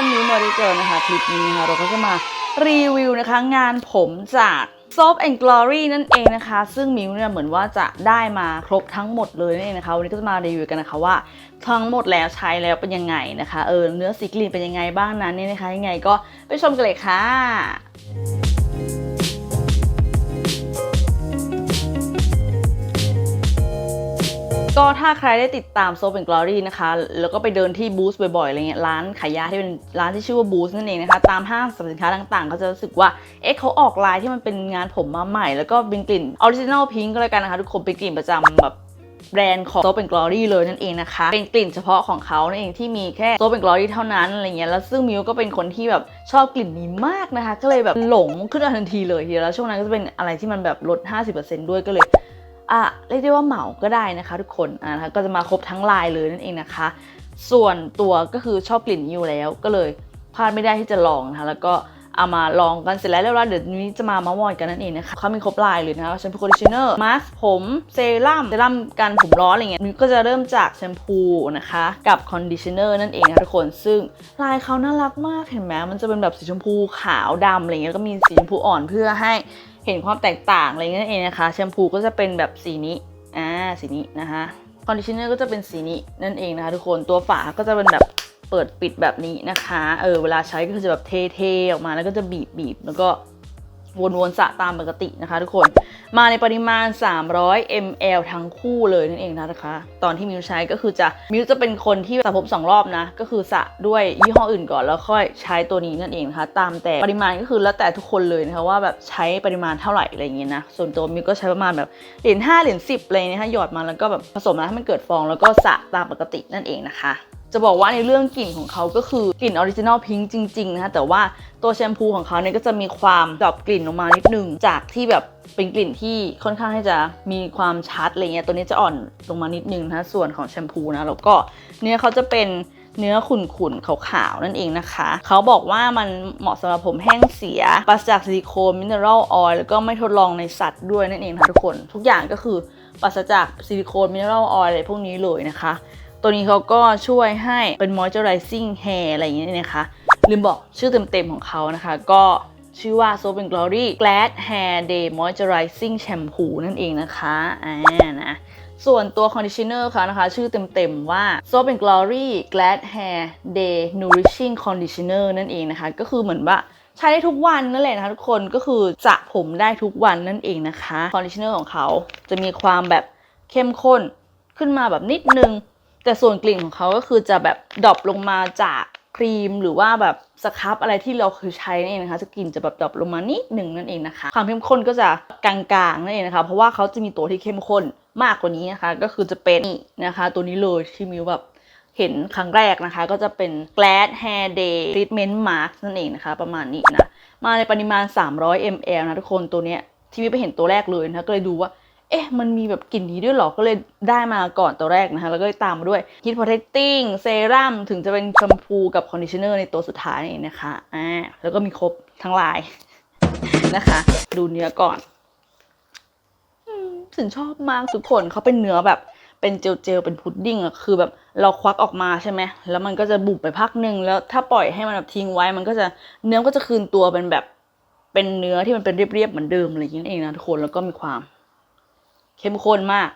คนนิวมาได้เจอนะคะคลิปนี้นะคะเราก็จะมารีวิวนะคะงานผมจาก Soap and Glory นั่นเองนะคะ ซึ่งมิวเนี่ยเหมือนว่าจะได้มาครบทั้งหมดเลยนั่นเองนะคะ วันนี้ก็จะมารีวิวกันนะคะว่า ทั้งหมดแล้วใช้แล้วเป็นยังไงนะคะเออเนื้อสีกลิ่นเป็นยังไงบ้างนั้นเนี่ยนะคะยังไงก็ไปชมกันเลยค่ะ ก็ถ้าใครได้ติดตาม Soap and Glory นะคะ แล้วก็ไปเดินที่บูธบ่อยๆอะไรเงี้ยร้านขายยาที่เป็นร้านที่ชื่อว่าบูธนั่นเองนะคะ ตามห้างสรรพสินค้าต่างๆ ก็จะรู้สึกว่าเอ๊ะเขาออกลายที่มันเป็นงานผมมาใหม่ แล้วก็เป็นกลิ่นออริจิน l ลพิงก็แล้วกันนะคะ ทุกคนเป็นกลิ่นประจำแบบแบรนด์ของ Soap and Glory เลยนั่นเองนะคะ เป็นกลิ่นเฉพาะของเขานั่นเองที่มีแค่ Soap and Glory เท่านั้นอะไรเงี้ยแล้วซึ่งมิวก็เป็นคนที่แบบชอบกลิ่นนี้มากนะคะ ก็เลยแบบหลงขึ้นมาทันทีเลยทีเดียวแล้วช่วงนั้นก็จะเป็นอะไรที่มันแบบลด 50%ด้วยก็เลย อะเรียกได้ว่าเหมาก็ได้นะคะ ทุกคนอะนะคะก็จะมาครบทั้งลายเลยนั่นเองนะคะ ส่วนตัวก็คือชอบกลิ่นนี้อยู่แล้ว ก็เลยพลาดไม่ได้ที่จะลองนะคะแล้วก็เอามาลองกันเสร็จแล้วเรียบร้อยเดี๋ยวนี้จะมามามอยกันนั่นเองนะคะเขามีครบลายเลยนะคะแชมพูคอนดิชเนอร์มาสก์ผมเซรั่มเซรั่มกันผมร้อนอะไรเงี้ยมิวก็จะเริ่มจากแชมพูนะคะกับคอนดิชเนอร์นั่นเองนะทุกคนซึ่งลายเขาน่ารักมากเห็นไหมมันจะเป็นแบบสีชมพูขาวดำอะไรเงี้ยแล้วก็มีสีชมพูอ่อนเพื่อให้ เห็นความแตกต่างอะไรเงี้ยเองนะคะ แชมพูก็จะเป็นแบบสีนี้ อ่า สีนี้นะคะคอนดิชเนอร์ก็จะเป็นสีนี้นั่นเองนะคะทุกคน ตัวฝาก็จะเป็นแบบเปิดปิดแบบนี้นะคะ เออ เวลาใช้ก็จะแบบเทๆออกมาแล้วก็จะบีบบีบแล้วก็ วนๆสะตามปกตินะคะทุกคนมาในปริมาณ 300 ml ทั้งคู่เลยนั่นเองนะคะ ตอนที่มิวใช้ก็คือจะมิวจะเป็นคนที่สระผมสองรอบนะ ก็คือสระด้วยยี่ห้ออื่นก่อนแล้วค่อยใช้ตัวนี้นั่นเองนะคะ ตามแต่ปริมาณก็คือแล้วแต่ทุกคนเลยนะคะว่าแบบใช้ปริมาณเท่าไหร่อะไรอย่างเงี้ยนะ ส่วนตัวมิวก็ใช้ประมาณแบบเหรียญ5เหรียญ10เลยนะคะหยอดมาแล้วก็แบบผสมมาให้มันเกิดฟองแล้วก็สระตามปกตินั่นเองนะคะ จะบอกว่าในเรื่องกลิ่นของเขาก็คือกลิ่นออริจินอลพิงจริง ๆ นะคะแต่ว่าตัวแชมพูของเขาเนี่ยก็จะมีความดรอปกลิ่นออกมานิดนึง จากที่แบบเป็นกลิ่นที่ค่อนข้างที่จะมีความชัดอะไรเงี้ยตัวนี้จะอ่อนลงมานิดนึงนะคะส่วนของแชมพูนะแล้วก็เนื้อเขาจะเป็นเนื้อขุ่นๆขาวๆนั่นเองนะคะ เขาบอกว่ามันเหมาะสำหรับผมแห้งเสียปราศจากซิลิโคนมินเนอรัลออยล์แล้วก็ไม่ทดลองในสัตว์ด้วยนั่นเองนะทุกคน ทุกอย่างก็คือปราศจากซิลิโคนมินเนอรัลออยล์อะไรพวกนี้เลยนะคะ ตัวนี้เขาก็ช่วยให้เป็น moisturizing hair อะไรอย่างเงี้ยนะคะ ลืมบอกชื่อเต็มๆของเขานะคะ ก็ชื่อว่า Soap and Glory Glad Hair Day Moisturizing Shampoo นั่นเองนะคะอ่านะส่วนตัว conditioner เขานะคะ ชื่อเต็มๆว่า Soap and Glory Glad Hair Day Nourishing Conditioner นั่นเองนะคะ ก็คือเหมือนว่าใช้ได้ทุกวันนั่นแหละนะคะทุกคนก็คือสระผมได้ทุกวันนั่นเองนะคะ conditioner ของเขาจะมีความแบบเข้มข้นขึ้นมาแบบนิดนึง แต่ส่วนกลิ่นของเขาก็คือจะแบบดรอปลงมาจากครีมหรือว่าแบบสครับอะไรที่เราเคยใช้นั่นเองนะคะจะกลิ่นจะแบบดรอปลงมานิดหนึ่งนั่นเองนะคะความเข้มข้นก็จะกลางๆนั่นเองนะคะ เพราะว่าเขาจะมีตัวที่เข้มข้นมากกว่านี้นะคะ ก็คือจะเป็นนี่นะคะ ตัวนี้เลยที่มิวแบบเห็นครั้งแรกนะคะ ก็จะเป็น Glad Hair Day Treatment Mask นั่นเองนะคะ ประมาณนี้นะ มาในปริมาณ 300 ml นะทุกคนตัวเนี้ยที่มิวไปเห็นตัวแรกเลยนะคะก็เลยดูว่า เอ๊ะ มันมีแบบกลิ่นนี้ด้วยหรอ ก็เลยได้มาก่อนตัวแรกนะคะ แล้วก็ตามมาด้วย Heat Protecting Serum ถึงจะเป็นแชมพูกับคอนดิชเนอร์ในตัวสุดท้ายนี่นะคะอ่าแล้วก็มีครบทั้งลายนะคะ ดูเนื้อก่อนอืมถึงชอบมากทุกคนเขาเป็นเนื้อแบบเป็นเจลเจลเป็นพุดดิ้งอะคือแบบเราควักออกมาใช่ไหมแล้วมันก็จะบุบไปพักหนึ่งแล้วถ้าปล่อยให้มันแบบทิ้งไว้ มันก็จะเนื้อก็จะคืนตัวเป็นแบบเป็นเนื้อที่มันเป็นเรียบๆเหมือนเดิมอะไรอย่างนี้เองนะทุกคนแล้วก็มีความ เข้มข้นมาก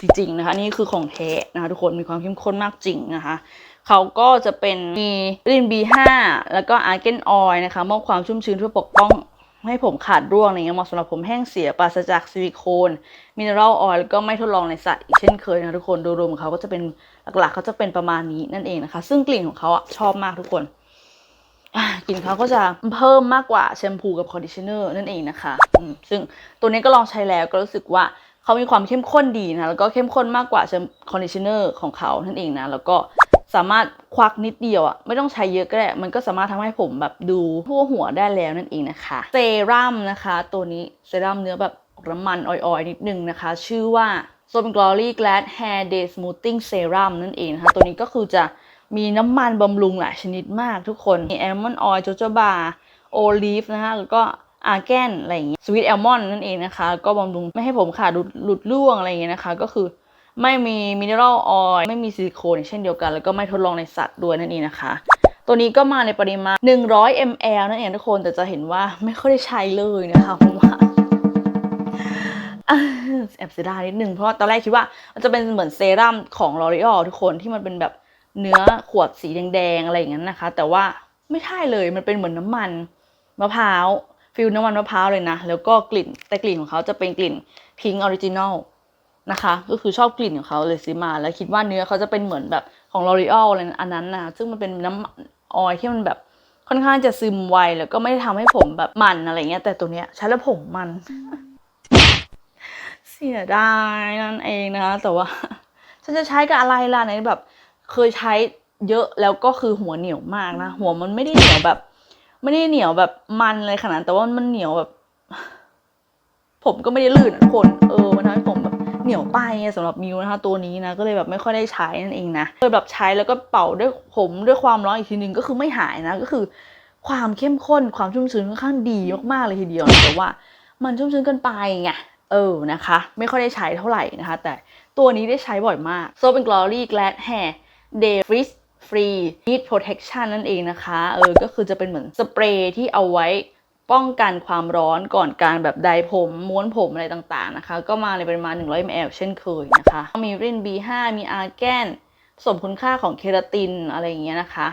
จริงๆนะคะนี่คือของแท้นะคะทุกคนมีความเข้มข้นมากจริงนะคะเขาก็จะเป็นมีริน B5 แล้วก็อาร์เกนออยนะคะมอบความชุ่มชื้นเพื่อปกป้องให้ผมขาดร่วงอะไรเงี้ยเหมาะสำหรับผมแห้งเสียปราศจากซิลิโคนมินเนอรัลออยล์แล้วก็ไม่ทดลองในสัตว์อีกเช่นเคยนะทุกคนโดยรวมของเขาก็จะเป็นหลักๆเขาจะเป็นประมาณนี้นั่นเองนะคะ ซึ่งกลิ่นของเขาอะชอบมากทุกคน กลิ่นเขาก็จะเพิ่มมากกว่าแชมพูกับคอนดิชเนอร์นั่นเองนะคะซึ่งตัวนี้ก็ลองใช้แล้วก็รู้สึกว่าเขามีความเข้มข้นดีนะแล้วก็เข้มข้นมากกว่าแชมคอนดิชเนอร์ของเขานั่นเองนะแล้วก็สามารถควักนิดเดียวอะไม่ต้องใช้เยอะก็ได้ มันก็สามารถทำให้ผมแบบดูทั่วหัวได้แล้วนั่นเองนะคะ เซรั่มนะคะ ตัวนี้เซรั่มเนื้อแบบน้ำมันออยๆ นิดนึงนะคะ ชื่อว่า s o m Glory Glad Hair Day Smoothing Serum นั่นเองนะคะ ตัวนี้ก็คือจะ มีน้ำมันบำรุงหลายชนิดมากทุกคนมีแอลมอนด์ออยล์โจโจบาโอลีฟนะคะแล้วก็อาร์แกนอะไรอย่างเงี้ยสวีทแอลมอนด์นั่นเองนะคะ ก็บำรุงไม่ให้ผมขาดหลุดุดร่วงอะไรอย่างเงี้ยนะคะ ก็คือไม่มีมินเนอรัลออยล์ไม่มีซิลิโคนเช่นเดียวกัน แล้วก็ไม่ทดลองในสัตว์ด้วยนั่นเองนะคะ ตัวนี้ก็มาในปริมาณ 100 ml นั่นเองทุกคนแต่จะเห็นว่าไม่ค่อยได้ใช้เลยนะคะเพราะว่าแอบเสียดายนิดนึงเพราะว่าตอนแรกคิดว่ามันจะเป็นเหมือนเซรั่มของ L'Oreal ทุกคนที่มันเป็นแบบ เนื้อขวดสีแดงๆอะไรอย่างนั้นนะคะ แต่ว่าไม่ใช่เลยมันเป็นเหมือนน้ำมันมะพร้าวฟิลน้ำมันมะพร้าวเลยนะ แล้วก็กลิ่นแต่กลิ่นของเขาจะเป็นกลิ่นพิงออริจินอลนะคะ ก็คือชอบกลิ่นของเขาเลยซื้อมา แล้วคิดว่าเนื้อเขาจะเป็นเหมือนแบบของ L'Oreal อะไรอันนั้นนะซึ่งมันเป็นน้ำออยที่มันแบบค่อนข้างจะซึมไวแล้วก็ไม่ได้ทำให้ผมแบบมันอะไรเงี้ยแต่ตัวเนี้ยใช้แล้วผมมัน เสียดายนั่นเองนะคะแต่ว่าฉันจะใช้กับอะไรล่ะในแบบ เคยใช้เยอะแล้วก็คือหัวเหนียวมากนะ หัวมันไม่ได้เหนียวแบบ ไม่ได้เหนียวแบบมันเลยขนาดแต่ว่ามันเหนียวแบบ ผมก็ไม่ได้ลื่นทุกคนเออมันทำให้ผมแบบเหนียวไปไงสำหรับมิวนะคะ ตัวนี้นะก็เลยแบบไม่ค่อยได้ใช้นั่นเองนะเคยแบบใช้แล้วก็เป่าด้วยผมด้วยความร้อนอีกทีนึงก็คือไม่หายนะก็คือ ความเข้มข้นความชุ่มชื้นค่อนข้างดีมากๆเลยทีเดียวนะแต่ว่า มันชุ่มชื้นเกินไปไงเออนะคะ ไม่ค่อยได้ใช้เท่าไหร่นะคะ แต่ตัวนี้ได้ใช้บ่อยมากโซเป็น Glory Glad Hair Day Frizz Free Heat Protection นั่นเองนะคะ เออ ก็คือจะเป็นเหมือนสเปรย์ที่เอาไว้ป้องกันความร้อนก่อนการแบบไดผม ม้วนผมอะไรต่างๆนะคะ ก็มาในปริมาณ 100 ml เช่นเคยนะคะ มีริน B5 มีอาร์แกนผสมคุณค่าของเคราตินอะไรอย่างเงี้ยนะคะ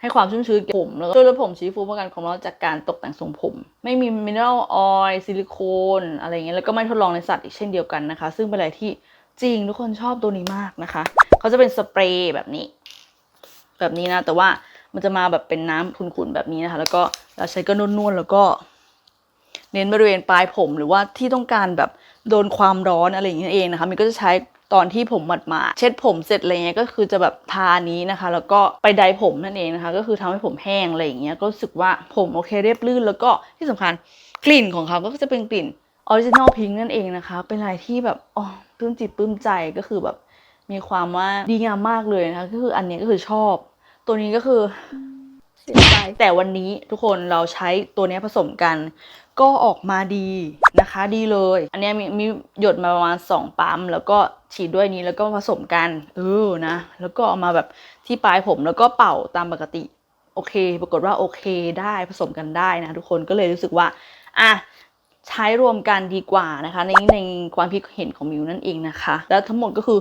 ให้ความชุ่มชื้นแก่ผมแล้วก็ช่วยลดผมชี้ฟูป้องกันความร้อนจากการตกแต่งทรงผม ไม่มีมินเนอรัลออยล์ซิลิโคนอะไรเงี้ยแล้วก็ไม่ทดลองในสัตว์อีกเช่นเดียวกันนะคะ ซึ่งเป็นอะไรที่จริงทุกคนชอบตัวนี้มากนะคะ เขาจะเป็นสเปรย์แบบนี้ แบบนี้นะ แต่ว่ามันจะมาแบบเป็นน้ำขุ่นๆแบบนี้นะคะ แล้วก็เราใช้ก็นวลๆแล้วก็ เน้นบริเวณปลายผมหรือว่าที่ต้องการแบบโดนความร้อนอะไรอย่างเงี้ยเองนะคะมันก็จะใช้ตอนที่ผมหมาดมาดๆเช็ดผมเสร็จอะไรเงี้ยก็คือจะแบบทานี้นะคะ แล้วก็ไปไดผมนั่นเองนะคะ ก็คือทำให้ผมแห้งอะไรอย่างเงี้ยก็รู้สึกว่าผมโอเคเรียบลื่น แล้วก็ที่สำคัญกลิ่นของเขาก็จะเป็นกลิ่นออริจินอลพิงนั่นเองนะคะ เป็นอะไรที่แบบอ๋อปลื้มจิตปลื้มใจก็คือแบบ มีความว่าดีงามมากเลยนะคะก็คืออันเนี้ยก็คือชอบ ตัวนี้ก็คือเสียใจแต่วันนี้ทุกคนเราใช้ตัวเนี้ยผสมกัน ก็ออกมาดีนะคะ ดีเลย อันเนี้ยมีมีหยดมาประมาณสองปั๊ม แล้วก็ฉีดด้วยนี้แล้วก็ผสมกันเออนะ แล้วก็เอามาแบบที่ปลายผมแล้วก็เป่าตามปกติ โอเค ปรากฏว่าโอเคได้ผสมกันได้นะ ทุกคนก็เลยรู้สึกว่าอะใช้รวมกันดีกว่านะคะ ในในความคิดเห็นของมิวนั่นเองนะคะ แล้วทั้งหมดก็คือ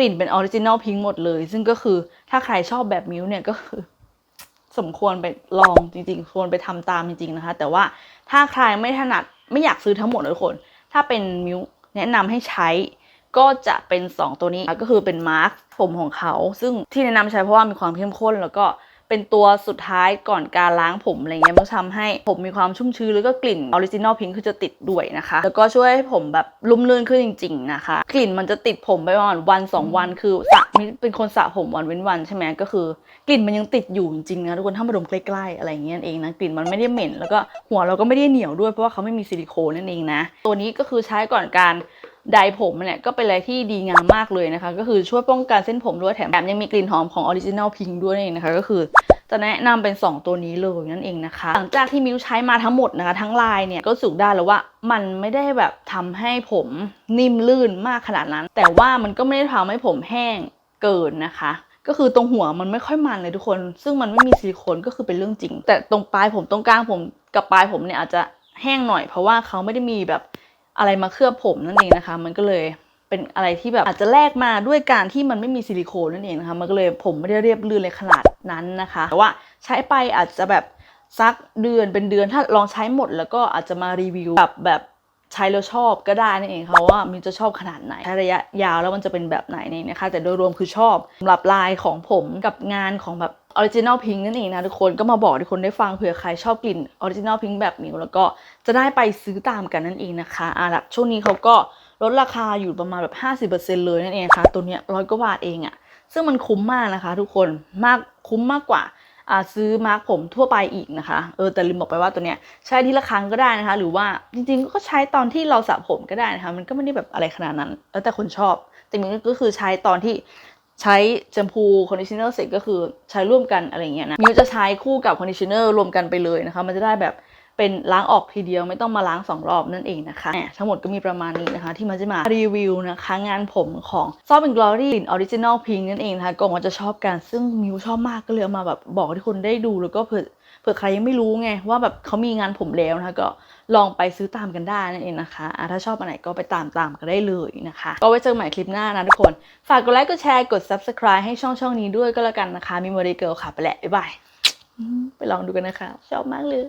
กลิ่นเป็นออริจินอลพิงหมดเลย ซึ่งก็คือถ้าใครชอบแบบมิวเนี่ยก็คือ สมควรไปลองจริงๆ ควรไปทำตามจริงๆนะคะ แต่ว่าถ้าใครไม่ถนัดไม่อยากซื้อทั้งหมดนะทุกคน ถ้าเป็นมิวแนะนำให้ใช้ก็จะเป็น 2 ตัวนี้ก็คือเป็นมาร์คผมของเขา ซึ่งที่แนะนำใช้เพราะว่ามีความเข้มข้นแล้วก็ เป็นตัวสุดท้ายก่อนการล้างผมอะไรเงี้ยมันทำให้ผมมีความชุ่มชื้นแล้วก็กลิ่นออริจินอลพิงค์คือจะติดด้วยนะคะ แล้วก็ช่วยให้ผมแบบลุ่มลื่นขึ้นจริง ๆ นะคะ กลิ่นมันจะติดผมไปประมาณวันสองวันคือสระมีเป็นคนสระผมวันเว้นวันใช่ไหมก็คือกลิ่นมันยังติดอยู่จริงๆนะทุกคนถ้ามาดมใกล้ๆอะไรเงี้ยเองนะกลิ่นมันไม่ได้เหม็น แล้วก็หัวเราก็ไม่ได้เหนียวด้วยเพราะว่าเขาไม่มีซิลิโคนนั่นเองนะตัวนี้ก็คือใช้ก่อนการไดผมเนี่ยก็เป็นอะไรที่ดีงามมากเลยนะคะ ก็คือช่วยป้องกันเส้นผมด้วยแถมแถมยังมีกลิ่นหอมของออริจินอลพิงด้วยนั่นเองนะคะ ก็คือจะแนะนำเป็น 2 ตัวนี้เลยนั่นเองนะคะ หลังจากที่มิวใช้มาทั้งหมดนะคะ ทั้งลายเนี่ยก็รู้สึกได้แล้วว่ามันไม่ได้แบบทำให้ผมนิ่มลื่นมากขนาดนั้น แต่ว่ามันก็ไม่ได้ทำให้ผมแห้งเกินนะคะก็คือตรงหัวมันไม่ค่อยมันเลยทุกคน ซึ่งมันไม่มีซิลิโคนก็คือเป็นเรื่องจริง แต่ตรงปลายผมตรงกลางผมกับปลายผมเนี่ยอาจจะแห้งหน่อยเพราะว่าเขาไม่ได้มีแบบ อะไรมาเคลือบผมนั่นเองนะคะ มันก็เลยเป็นอะไรที่แบบอาจจะแลกมาด้วยการที่มันไม่มีซิลิโคนนั่นเองนะคะ มันก็เลยผมไม่ได้เรียบรื่นเลยขนาดนั้นนะคะ แต่ว่าใช้ไปอาจจะแบบสักเดือนเป็นเดือนถ้าลองใช้หมดแล้วก็อาจจะมารีวิวแบบแบบใช้แล้วชอบก็ได้นั่นเองค่ะว่ามินจะชอบขนาดไหนระยะยาวแล้วมันจะเป็นแบบไหนนี่นะคะ แต่โดยรวมคือชอบสำหรับลายของผมกับงานของแบบ ออริจินอลพิงนั่นเองนะทุกคนก็มาบอกทุกคนได้ฟังเผื่อใครชอบกลิ่นออริจินอลพิงแบบมิวแล้วก็จะได้ไปซื้อตามกันนั่นเองนะคะอะละช่วงนี้เขาก็ลดราคาอยู่ประมาณแบบ 50%เลยนั่นเองค่ะตัวเนี้ยร้อยกว่าบาทเองอะซึ่งมันคุ้มมากนะคะทุกคนมากคุ้มมากกว่าอ่าซื้อมาร์กผมทั่วไปอีกนะคะ เออแต่ลืมบอกไปว่าตัวเนี้ยใช้ทีละครั้งก็ได้นะคะ หรือว่าจริงๆ ก็ใช้ตอนที่เราสระผมก็ได้นะคะ มันก็ไม่ได้แบบอะไรขนาดนั้น แล้วแต่คนชอบ แต่มันก็คือใช้ตอนที่ ใช้แชมพูคอนดิชเนอร์เสร็จก็คือใช้ร่วมกันอะไรเงี้ยนะมิวจะใช้คู่กับคอนดิชเนอร์รวมกันไปเลยนะคะ มันจะได้แบบเป็นล้างออกทีเดียวไม่ต้องมาล้างสองรอบนั่นเองนะคะทั้งหมดก็มีประมาณนี้นะคะ ที่มันจะมารีวิวนะคะ งานผมของซอฟต์เป็นกลอรี่ออริจินอลพิงนั่นเองนะคะกองว่าจะชอบกันซึ่งมิวชอบมากก็เลยเอามาแบบบอกให้คนได้ดูแล้วก็เผื่อ เผื่อใครยังไม่รู้ไงว่าแบบเขามีงานผมแล้วนะคะก็ลองไปซื้อตามกันได้นั่นเองนะคะอะถ้าชอบอันไหนก็ไปตามตามๆกันได้เลยนะคะ ก็ไว้เจอกันใหม่คลิปหน้านะทุกคน ฝากกดไลค์กดแชร์กด subscribe ให้ช่องช่องนี้ด้วยก็แล้วกันนะคะ มีโมเดลเกิลค่ะไปแหละบ๊ายบายอืมไปลองดูกันนะคะ ชอบมากเลย